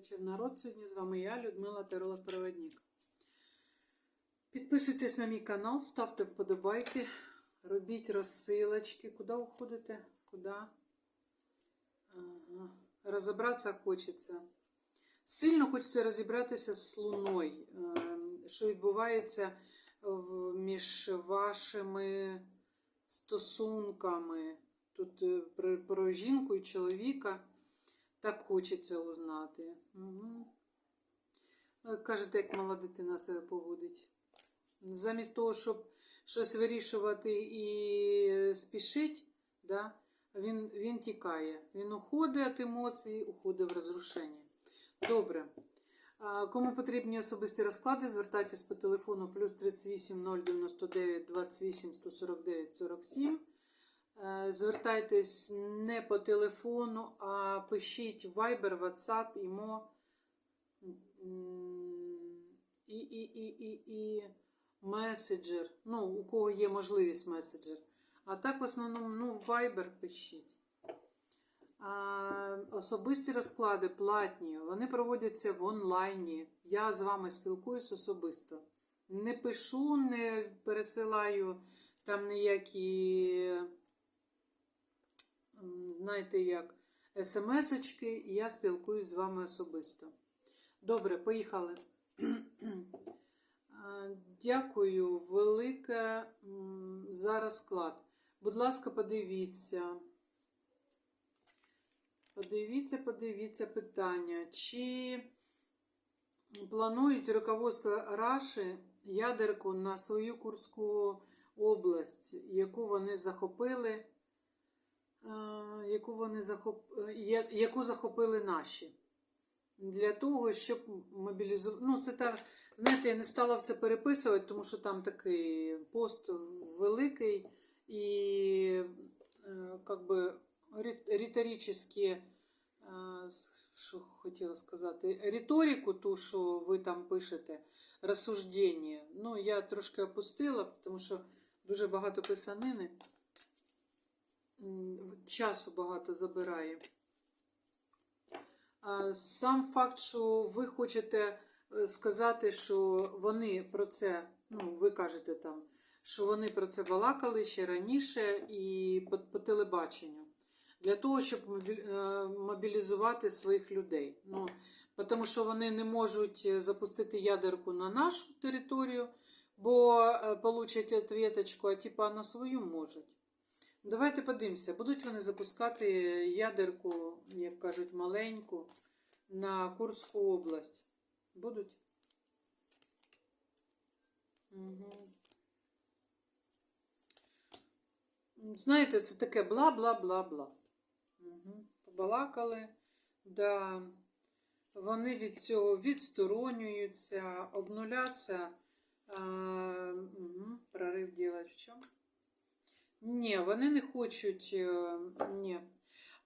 вечір, народ. Сьогодні з вами я, Людмила Таролог Проводник. Підписуйтесь на мій канал, ставте вподобайки, робіть розсилочки. Куди уходите? Куди? Ага. Розібратися хочеться. Сильно хочеться розібратися з луною, ем, що відбувається між вашими стосунками. Тут е, про жінку і чоловіка. Так хочеться узнати. Угу. Кажете, як мала дитина себе поводить. Замість того, щоб щось вирішувати і спішить, да, він, він тікає. Він уходить від емоцій, уходить в розрушення. Добре. Кому потрібні особисті розклади, звертайтесь по телефону плюс 38 099 28 149 47. Е, Звертайтесь не по телефону, а пишіть Viber, WhatsApp, м, і, і, і, і, і меседжер. Ну, у кого є можливість меседжер. А так в основному ну, Viber пишіть. А, особисті розклади платні, вони проводяться в онлайні. Я з вами спілкуюсь особисто. Не пишу, не пересилаю там ніякі, знаєте, як смс-очки, і я спілкуюсь з вами особисто. Добре, поїхали. Дякую велике за розклад. Будь ласка, подивіться. Подивіться, подивіться питання. Чи планують руководство Раші ядерку на свою Курську область, яку вони захопили, яку вони захоп... яку захопили наші? Для того, щоб мобілізувати. Ну, це так, знаєте, я не стала все переписувати, тому що там такий пост великий і е, как би риторичні, е, що хотіла сказати, риторику, ту, що ви там пишете, розсуждення. Ну, я трошки опустила, тому що дуже багато писанини, часу багато забирає. Сам факт, що ви хочете е, сказати, що вони про це, ну, ви кажете там, що вони про це балакали ще раніше і по, по телебаченню, для того, щоб е, мобілізувати своїх людей. Ну, тому що вони не можуть е, запустити ядерку на нашу територію, бо получать ответочку, а типа на свою можуть. Давайте подивимося, будуть вони запускати ядерку, як кажуть, маленьку на Курську область. Будуть? Угу. Знаєте, це таке бла-бла-бла-бла. Угу. Побалакали, да. вони від цього відсторонюються, обнуляться. А, угу. Прорив ділать в чому? Ні, вони не хочуть. е, Ні.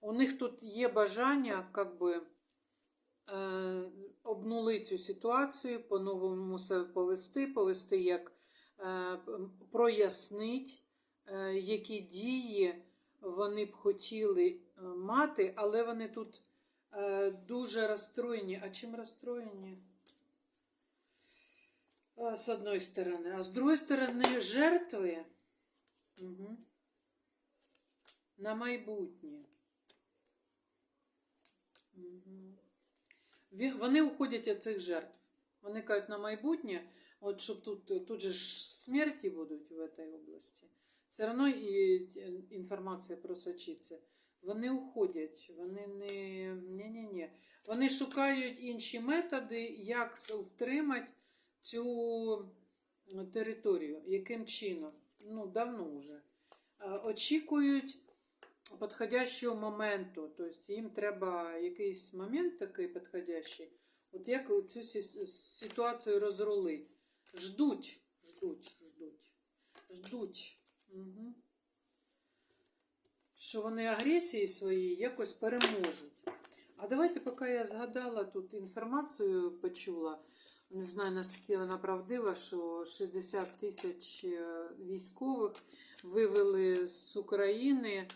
У них тут є бажання, як би, е, обнулити цю ситуацію, по-новому себе повести, повести як е, прояснить, які дії вони б хотіли мати, але вони тут дуже розстроєні. А чим розстроєні? З одної сторони, а з другої сторони, жертви. Угу. На майбутнє. Угу. Вони уходять від цих жертв. Вони кажуть на майбутнє, от щоб тут, тут же ж смерті будуть в цій області. Все одно і інформація просочиться. Вони уходять, вони не. Ні-ні-ні. Вони шукають інші методи, як втримати цю територію. Яким чином? Ну, давно вже. Е, Очікують підходящого моменту. Тобто їм треба якийсь момент такий підходящий. От як цю ситуацію розрулити. Ждуть, ждуть, ждуть, ждуть. Угу. Що вони агресії свої якось переможуть. А давайте, поки я згадала тут інформацію, почула, не знаю, наскільки вона правдива, що 60 тисяч е, військових вивели з України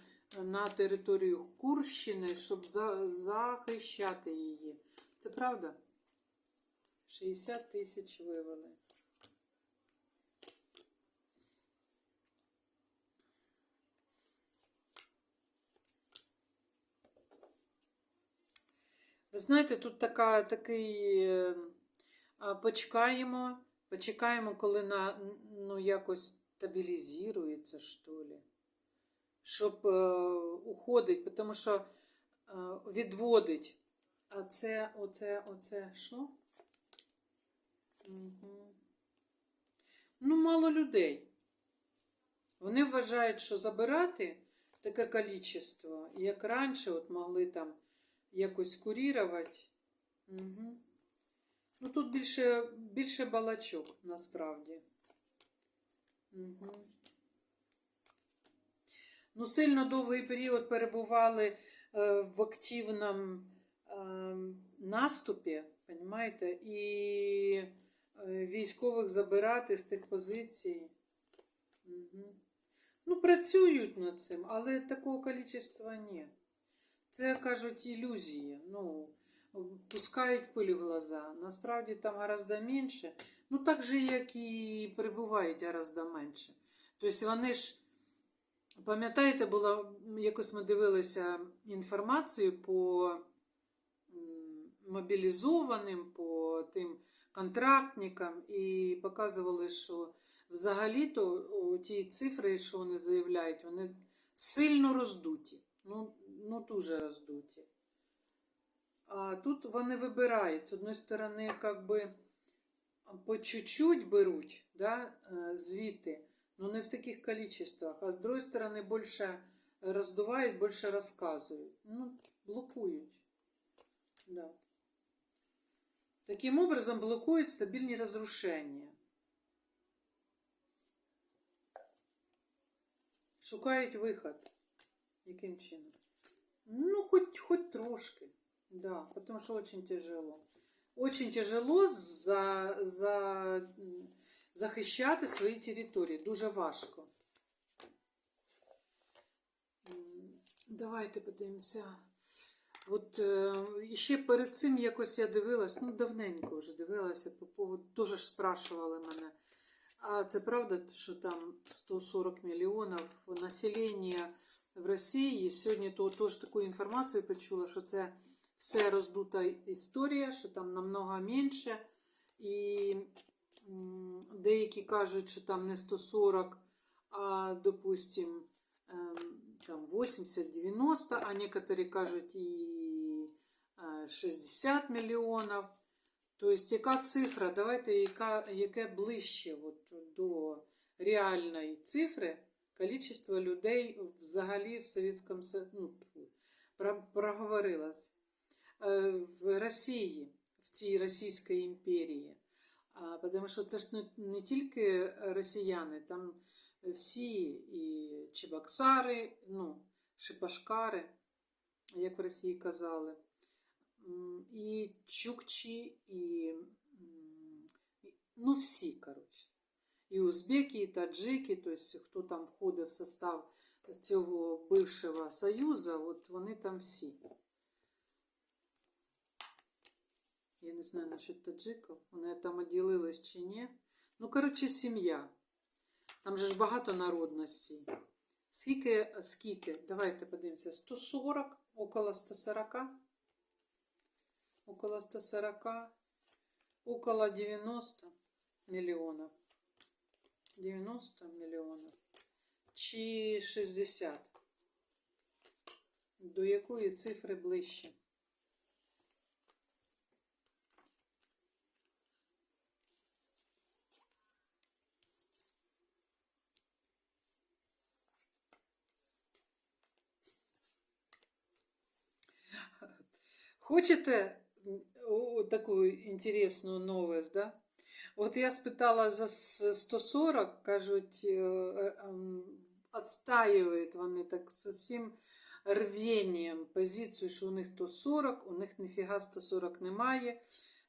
на територію Курщини, щоб за- захищати її. Це правда? 60 тисяч вивели. Ви знаєте, тут така, такий. Почекаємо, почекаємо, коли на, ну, якось стабілізується, що ли. Щоб е, уходить, тому що е, відводить. А це, оце, оце що? Угу. Ну, мало людей. Вони вважають, що забирати таке кількість, як раніше, от могли там якось курірувати. Угу. Ну, тут більше, більше балачок, насправді. Угу. Ну, сильно довгий період перебували е, в активному е, наступі, розумієте, і військових забирати з тих позицій. Угу. Ну, працюють над цим, але такого кількості ні. Це кажуть ілюзії. Ну, пускають пиль в глаза. Насправді там гораздо менше. Ну, так же, як і прибувають гораздо менше. Тобто вони ж, пам'ятаєте, було, якось ми дивилися інформацію по мобілізованим, по тим контрактникам, і показували, що взагалі-то ті цифри, що вони заявляють, вони сильно роздуті. Ну, ну дуже роздуті. А тут вони вибирають. З одної сторони, як би по чуть-чуть беруть да, е, звідти, но не в таких количествах. А з другої сторони, більше роздувають, більше розказують. Ну, блокують. Да. Таким образом блокують стабільні розрушення. Шукають виход. Яким чином? Ну, хоть, хоть трошки. Да, потому что очень тяжело. Очень тяжело за, за, захищати свої території. Дуже важко. Давайте подивимося. От е, ще перед цим якось я дивилась, ну давненько вже дивилася по поводу, дуже ж спрашували мене. А це правда, що там 140 мільйонів населення в Росії. Сьогодні то теж таку інформацію почула, що це все роздута історія, що там намного менше. І деякі кажуть, що там не 140, а, допустим, ем, там 80-90, а некоторі кажуть і е, 60 мільйонів. Тобто, яка цифра? Давайте, яка, яке ближче от, до реальної цифри кількість людей взагалі в Совєтському Союзі ну, проговорилось. Е, В Росії, в цій Російській імперії. Тому що це ж не, тільки росіяни, там всі і чебоксари, ну, шипашкари, як в Росії казали, і чукчі, і ну, всі, коротше. І узбеки, і таджики, тобто хто там входить в состав цього бившого союзу, от вони там всі. Я не знаю насчет таджиків, вони там оділились чи ні. Ну, коротше, сім'я. Там же ж багато народностей. Скільки, скільки? Давайте подивимося. 140, около 140. Около 140. Около 90 мільйонів. 90 мільйонів. Чи 60? До якої цифри ближче? Хочете о, таку інтересну новость, да? От я спитала за 140, кажуть, відстаюють вони так з усім рвінням позицію, що у них то 40, у них ніфіга 140 немає.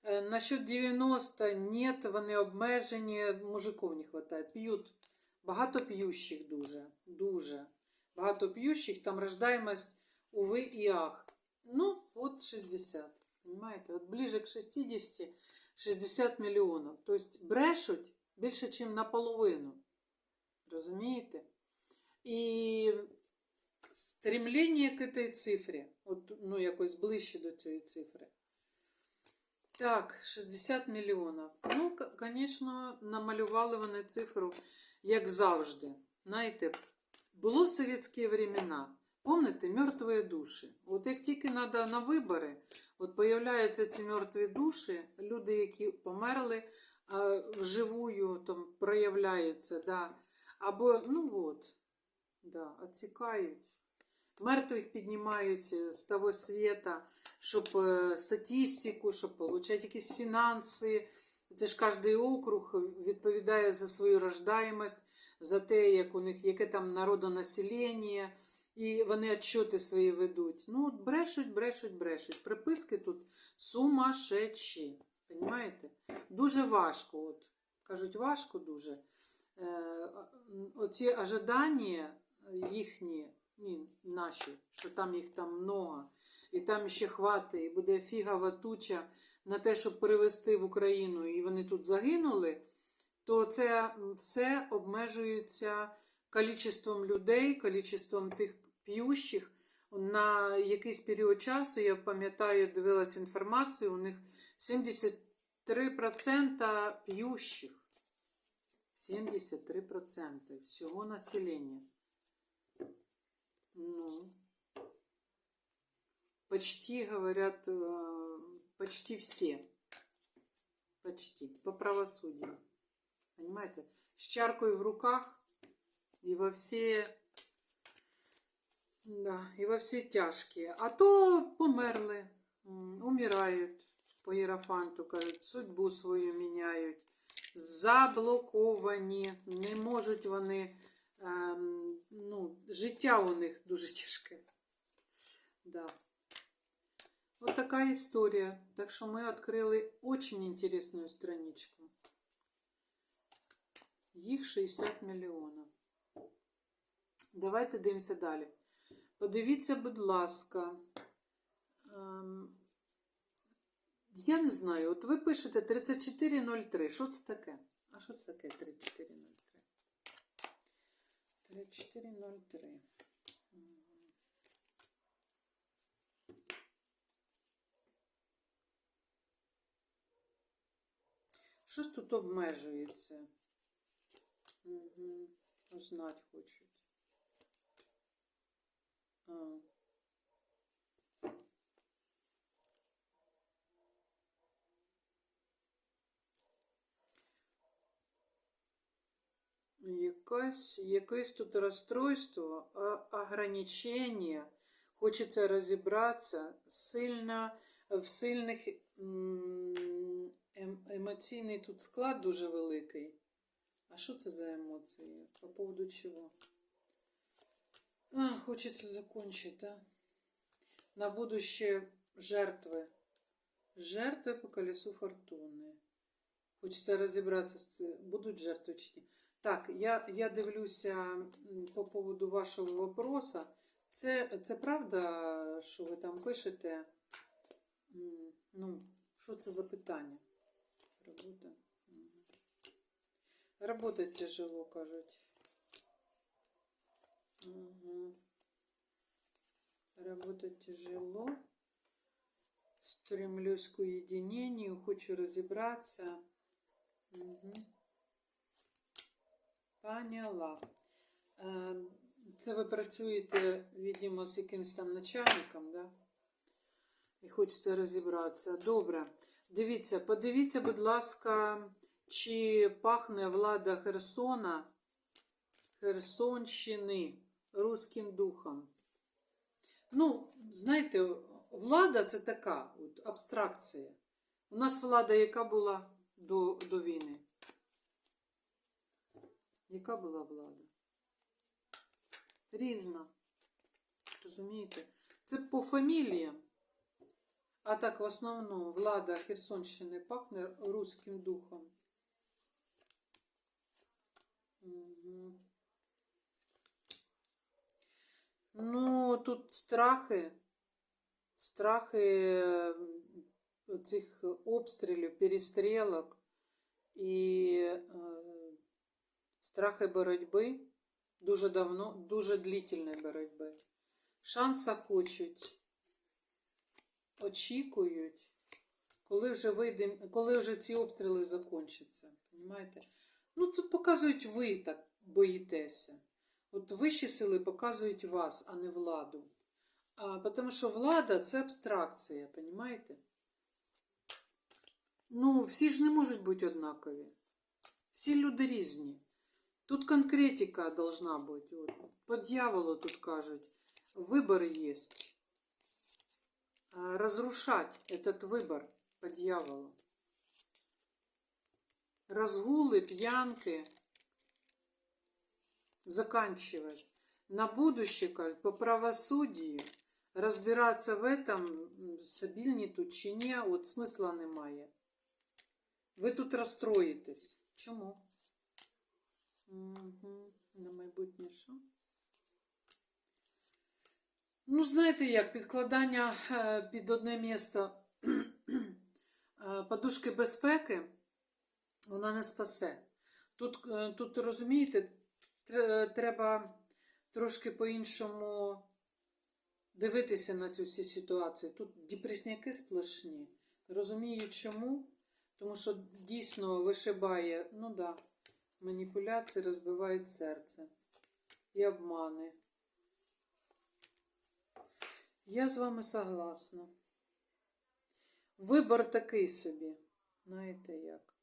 Е, Насчет 90 нет, вони обмежені, мужиків не вистачає. П'ють, багато п'ющих дуже, дуже. Багато п'ющих, там рождаємость, уви і ах. Ну, от 60. Понимаете? От ближе к 60 60 мільйонів. Тобто брешуть більше, ніж наполовину. Розумієте? І стремлення к этой цифрі, от, ну, якось ближче до цієї цифри. Так, 60 мільйонів. Ну, звісно, намалювали вони цифру, як завжди. Знаєте, було в совєтські времена. Помните, мертві душі. От як тільки треба на вибори, от появляються ці мертві душі, люди, які померли, вживую там проявляються, да. або, ну от, да, отсікають. Мертвих піднімають з того світа, щоб е, статистику, щоб отримати якісь фінанси. Це ж кожен округ відповідає за свою рождаємость, за те, як у них, яке там народонаселення, і вони отчоти свої ведуть. Ну, брешуть, брешуть, брешуть. Приписки тут сумасшедші. Понимаєте? Дуже важко. От. Кажуть, важко дуже. Е, оці ожидання їхні, ні, наші, що там їх там много, і там ще хватить, і буде фігова туча на те, щоб перевести в Україну, і вони тут загинули, то це все обмежується кількістю людей, кількістю тих п'ющих. На якийсь період часу, я пам'ятаю, дивилась інформацію, у них 73% п'ющих. 73% всього населення. Ну, почти, говорят, э, почти все. Почти. По правосудию. Понимаете? С чаркой в руках и во все... Да, и во все тяжкие. А то померли, умирають по Єрофанту, кажуть, судьбу свою міняють. Заблоковані, не можуть вони, ем, ну, життя у них дуже тяжке. Да. Вот такая история. Так что мы открыли очень интересную страничку. Їх 60 мільйонів. Давайте дивимося далі. Подивіться, будь ласка. Ем, я не знаю, от ви пишете 3403. Що це таке? А що це таке 3403? 3403. Мгм. Щось тут обмежується. Угу. Узнать хочуть. А. Якась, якесь тут розстройство, ограничення. Хочеться розібратися сильно, в сильних ем- емоційний тут склад дуже великий. А що це за емоції? По поводу чого? А, хочеться закончити, да? На будущее жертви. Жертви по колесу фортуни. Хочеться розібратися з цим. Будуть жертви чи? Так, я, я дивлюся по поводу вашого вопроса. Це, це правда, що ви там пишете? Ну, що це за питання? Робота. Работать тяжело, кажуть. Угу. Работать тяжело. Стремлюсь к уединению, хочу розібратися. Угу. Поняла. Це ви працюєте, відомо, з якимось там начальником, да? І хочеться розібратися. Добре. Дивіться, подивіться, будь ласка, чи пахне влада Херсона, Херсонщини руським духом. Ну, знаєте, влада це така от, абстракція. У нас влада яка була до, до війни? Яка була влада? Різна. Розумієте? Це по фаміліям. А так, в основному, влада Херсонщини пахне руським духом. Угу. Ну, тут страхи. Страхи цих обстрілів, перестрілок і е, страхи боротьби, дуже давно, дуже длительної боротьби. Шанса хочуть, очікують, коли вже вийде, коли вже ці обстріли закінчаться. Ну, тут показують ви так боїтеся. От вищі сили показують вас, а не владу. А, тому що влада це абстракція, понимаєте? Ну, всі ж не можуть бути однакові. Всі люди різні. Тут конкретика должна бути. От. По дьяволу тут кажуть, вибор є. А, Разрушать этот выбор по дьяволу. Разгулы, пьянки заканчивать. На будущее, кажуть, по правосуддю розбиратися в этом, стабільні тут чи ні, от смисла немає. Ви тут розстроїтесь. Чому? Угу. На майбутнє що? Ну, знаєте як, підкладання е, під одне місто е, подушки безпеки, вона не спасе. Тут, е, тут розумієте, треба трошки по-іншому дивитися на цю всі ситуації. Тут депресняки сплошні. Розумію чому? Тому що дійсно вишибає, ну да, маніпуляції розбивають серце і обмани. Я з вами согласна. Вибор такий собі. Знаєте як?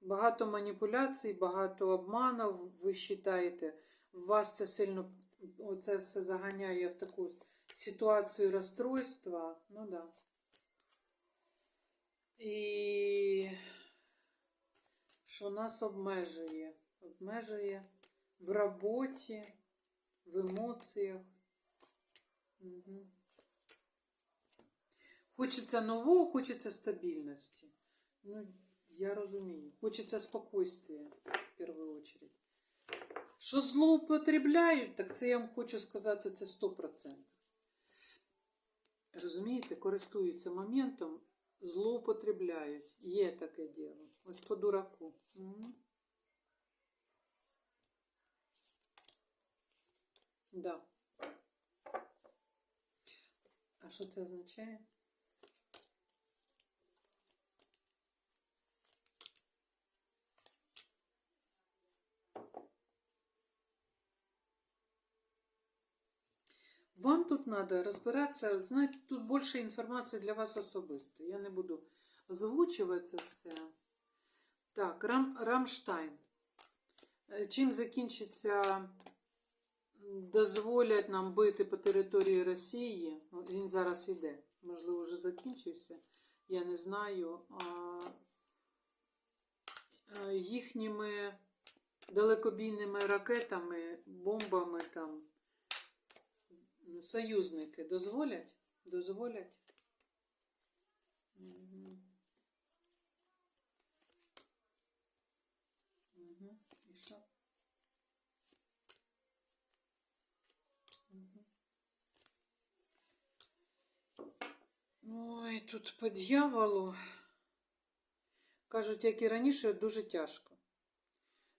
Багато маніпуляцій, багато обманів, ви вважаєте, вас це сильно оце все заганяє в таку ситуацію розстройства. Ну да. І що нас обмежує? Обмежує в роботі, в емоціях. Угу. Хочеться нового, хочеться стабільності. Ну, я розумію. Хочеться спокійствия, в першу очередь. Що злоупотребляють, так це я вам хочу сказати, це 100%. Розумієте, користуються моментом, злоупотребляють. Є таке діло. Ось по дураку. Угу. Да. А що це означає? Вам тут треба розбиратися, знаєте, тут більше інформації для вас особисто. Я не буду озвучувати це все. Так, Рам, Рамштайн. Е, Чим закінчиться, дозволять нам бити по території Росії. Ну, Він зараз іде. Можливо, вже закінчився. Я не знаю. Їхніми далекобійними ракетами, бомбами там союзники дозволять? Дозволять? Угу. Угу. І що? Угу. Ой, тут по дьяволу. Кажуть, як і раніше, дуже тяжко.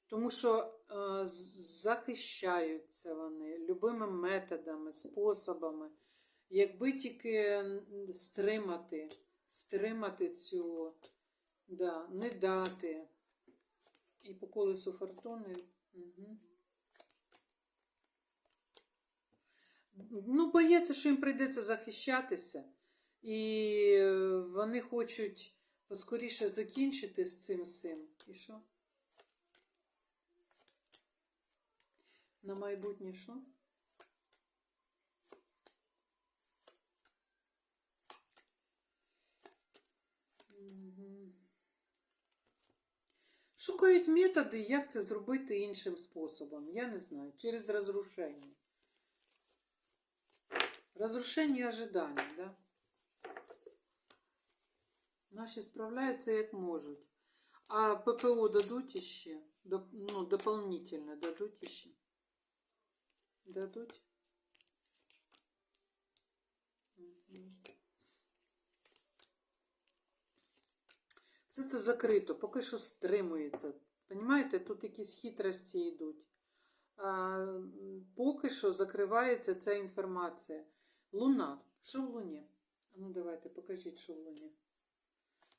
Тому що е, захищаються вони любими методами, способами. Якби тільки стримати, втримати цю, да, не дати. І по колесу фортуни. Угу. Ну, бояться, що їм прийдеться захищатися. І е, вони хочуть поскоріше закінчити з цим всім. І що? На майбутнє що? Шукають методи, як це зробити іншим способом. Я не знаю. Через розрушення. Розрушення ожидання, да? Наші справляються як можуть. А ППО дадуть іще? Ну, дополнительно дадуть іще? Дадуть? Все це закрито, поки що стримується. Понімаєте, тут якісь хитрості йдуть. А, поки що закривається ця інформація. Луна. Що в Луні? Ну давайте, покажіть, що в Луні.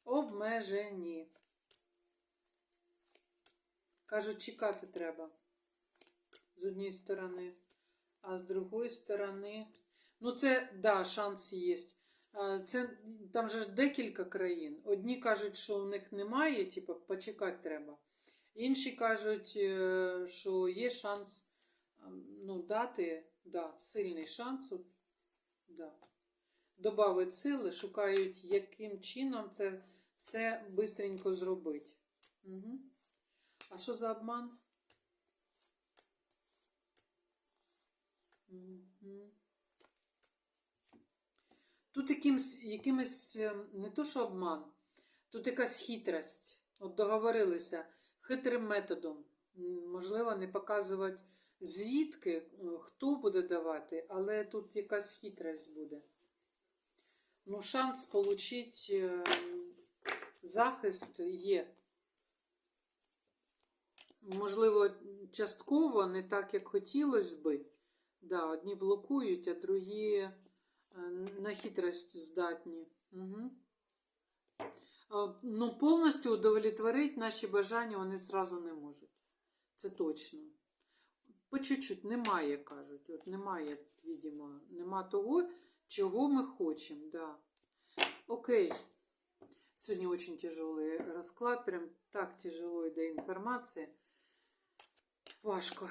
Обмежені. Кажуть, чекати треба. З однієї сторони. А з другої сторони. Ну, це, да, шанс є. А, Це там же ж декілька країн. Одні кажуть, що у них немає, типу, почекати треба. Інші кажуть, е, що є шанс ну, дати, да, сильний шанс. Да. Добавить сили, шукають, яким чином це все швидко зробити. Угу. А що за обман? Мгм. Тут якимсь, якимось е, не то, що обман, тут якась хитрость. От договорилися хитрим методом. Можливо, не показувати звідки, е, хто буде давати, але тут якась хитрость буде. Ну, шанс отримати захист є. Можливо, частково не так, як хотілося би. Да, одні блокують, а другі е, на хитрость здатні. Угу. Ну, повністю удовлетворити наші бажання вони зразу не можуть. Це точно. По чуть-чуть немає, кажуть. От немає, видимо, нема того, чого ми хочемо. Да. Окей. Сьогодні очень тяжелый розклад, прям так тяжело йде інформація. Важко.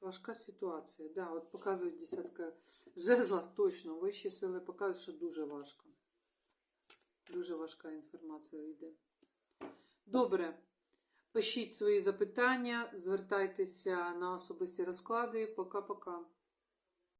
Важка ситуація. Да, от показують десятка жезлов точно. Вищі сили показують, що дуже важко. Дуже важка інформація йде. Добре. Пишіть свої запитання, звертайтеся на особисті розклади. Пока-пока.